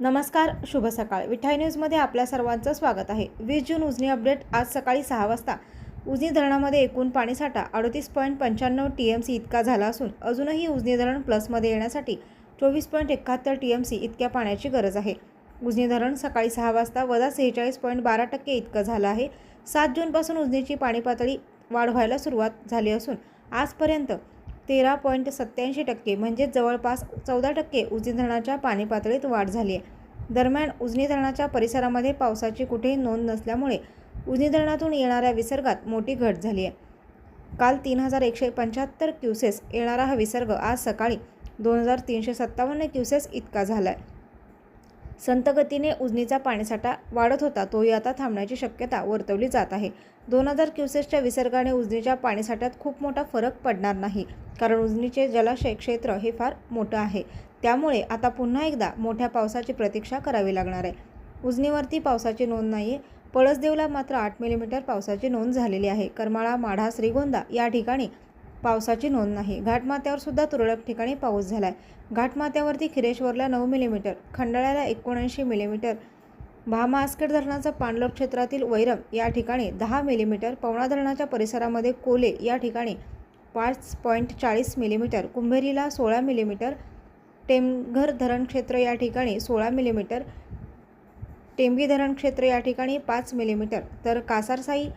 नमस्कार शुभ सकाळ. विठाई न्यूजमध्ये आपल्या सर्वांचं स्वागत आहे. वीस जून उजनी अपडेट आज सकाळी सहा वाजता. उजनी धरणामध्ये एकूण पाणीसाठा अडतीस पॉईंट पंच्याण्णव टी एम सी इतका झाला असून अजूनही उजनी धरण प्लसमध्ये येण्यासाठी चोवीस पॉईंट एकाहत्तर टी एम सी इतक्या पाण्याची गरज आहे. उजनी धरण सकाळी सहा वाजता वजा सेहेचाळीस पॉईंट बारा टक्के इतकं झालं आहे. सात जूनपासून उजनीची पाणी पातळी वाढ व्हायला सुरुवात झाली असून आजपर्यंत तेरा पॉईंट सत्त्याऐंशी टक्के म्हणजेच जवळपास चौदा टक्के उजनी धरणाच्या पाणी पातळीत वाढ झाली आहे. दरम्यान उजनी धरणाच्या परिसरामध्ये पावसाची कुठेही नोंद नसल्यामुळे उजनी धरणातून येणाऱ्या विसर्गात मोठी घट झाली आहे. काल तीन हजार एकशे पंच्याहत्तर क्युसेस येणारा हा विसर्ग आज सकाळी दोन हजार तीनशे सत्तावन्न क्युसेस इतका झाला आहे संतगतीने उजनीचा पाणीसाठा वाढत होता तोही आता थांबण्याची शक्यता वर्तवली जात आहे. दोन हजार क्युसेसच्या विसर्गाने उजनीच्या पाणीसाठ्यात खूप मोठा फरक पडणार नाही कारण उजनीचे जलाशय क्षेत्र हे फार मोठं आहे. त्यामुळे आता पुन्हा एकदा मोठ्या पावसाची प्रतीक्षा करावी लागणार आहे. उजनीवरती पावसाची नोंद नाही आहे पळसदेवला मात्र आठ मिलीमीटर पावसाची नोंद झालेली आहे. करमाळा माढा श्रीगोंदा या ठिकाणी पावसाची नोंद नाही. घाटमाथ्यावर सुद्धा तुरळक ठिकाणी पाऊस झाला आहे घाटमाथ्यावरती खिरेश्वरला नऊ मिलीमीटर खंडाळ्याला एकोणऐंशी मिलीमीटर भामा आस्केट धरणाचं पाणलोट क्षेत्रातील वैरम या ठिकाणी दहा मिलीमीटर पवना धरणाच्या परिसरामध्ये कोले या ठिकाणी पाच पॉईंट चाळीस मिलीमीटर कुंभेरीला सोळा मिलीमीटर टेमघर धरण क्षेत्र या ठिकाणी सोळा मिलीमीटर टेंबी धरण क्षेत्र या ठिकाणी पाच मिलीमीटर. तर कासारसाई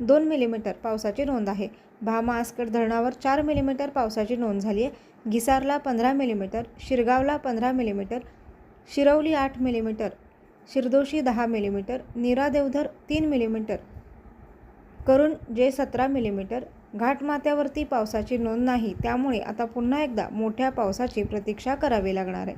दोन मिलीमीटर पावसाची नोंद आहे. भामा आसकर धरणावर चार मिलीमीटर पावसाची नोंद झाली आहे. घिसारला पंधरा मिलीमीटर शिरगावला पंधरा मिलीमीटर शिरवली आठ मिलीमीटर शिरदोशी दहा मिलीमीटर नीरा देवधर तीन मिलीमीटर करून जे सतरा मिलीमीटर घाटमाथ्यावरती पावसाची नोंद नाही. त्यामुळे आता पुन्हा एकदा मोठ्या पावसाची प्रतीक्षा करावी लागणार आहे.